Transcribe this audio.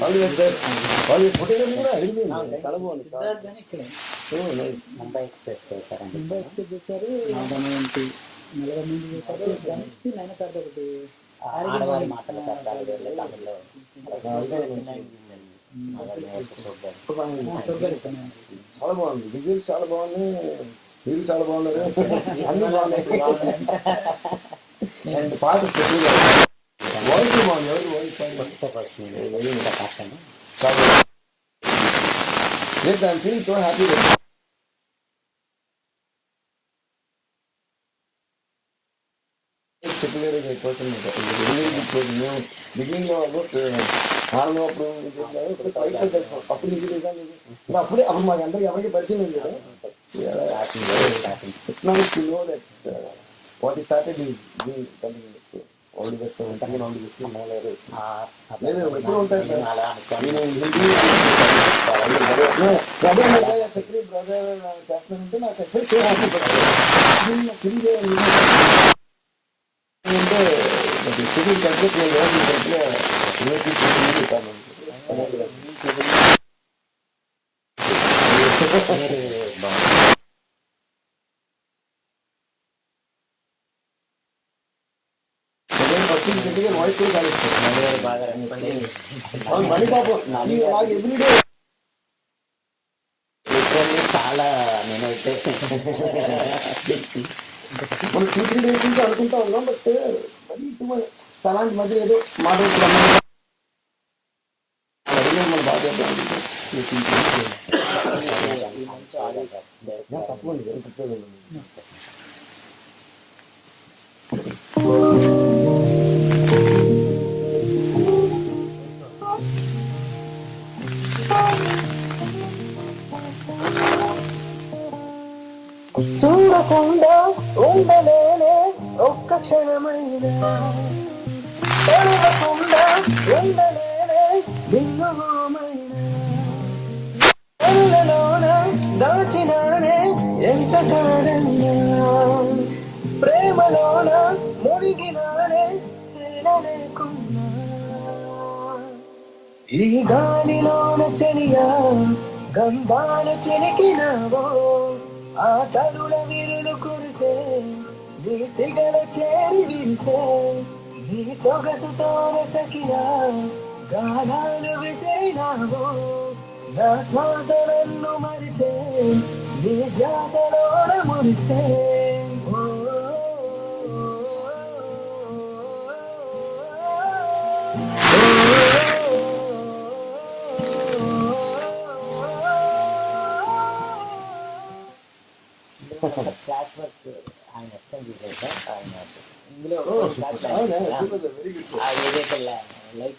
వాళ్ళు వాళ్ళు ఫోటోగ్రఫీ కూడా అయిపోయింది చాలా ముంబై ఎక్స్ప్రెస్ చేశారు ముంబై ఎక్స్ప్రెస్ చేశారు నలభై ఏంటి నలభై మంది చేశారు దానికి ఒకటి ఆడవారి మాటలు తమిళ్ళో చాలా బాగుంది. విజువల్స్ చాలా బాగున్నాయి మీరు చాలా బాగున్నారు అన్ని బాగున్నాయి పాట వాయిస్ బాగుంది ఎవరు వాయిస్ కష్టం చాలా లేదు ఐఎమ్ ఫీలింగ్ సో హ్యాపీ చెప్పలేరు అయిపోతుంది మేము బిగినింగ్లో అబౌట్ ఆనందం అప్పుడు ఇది చేసినారు. ఇప్పుడు బయట తెలుసు. అప్పుడు ఇది లేదా ఇది. ఇంకా అప్పుడే అప్పుడు మాకు అందరికి ఎవరికి పరిచయం ఉంది కదా Economics, you know that uh, what is started is being continued. So, already that's uh, coming on to this. లేదు, ఎప్పుడు ఉంటాయి సార్? అలా అనుకోని నేను హిందీ బ్రదర్ చక్రి బ్రదర్ చేస్తానంటే నాకు ఎక్కడ సో హ్యాపీ పడుతుంది తిరిగి అంటే సివిల్ సబ్జెక్ట్ నేను యూనివర్సిటీ మీరు గట్టిగా వాయిస్ కూడా బాగా అవును, మణి పాపం నాకు ఎవ్రీడే లిటరల్లీ చాలా నేనైతే మనం టూ త్రీ డేస్ నుంచి అనుకుంటా ఉన్నాం బట్ మరి టూ అలాంటి మధ్య ఏదో మాట్లాడుతున్నాం మన బాధ్యత తప్పకుండా తప్పకుండా చూడకుండా ఉండలేనే ఒక్క క్షణమైనా. తడవకుండా ఉండలేనే భిన్నమైన దాచినానే ఎంత కాడన్నా ప్రేమలోన మునిగినానే లేకుండా ఈ గాలిలోన చెలియా గంధాలు చెలికినావో ఆ తరుల విరులు కురిసే నీ సిగల చేరి విరిసే నీ సొగసుతోన సఖియా గాలాలు విసిరినావో నా శ్వాసలను మరిచే నీ ధ్యాసలోన మురిసే ఓ, క్లాస్ వర్క్ ఆయన ఎక్స్ప్లెయిన్ చేశారు సార్. ఆయన ఇందులో ఏదైతే లైక్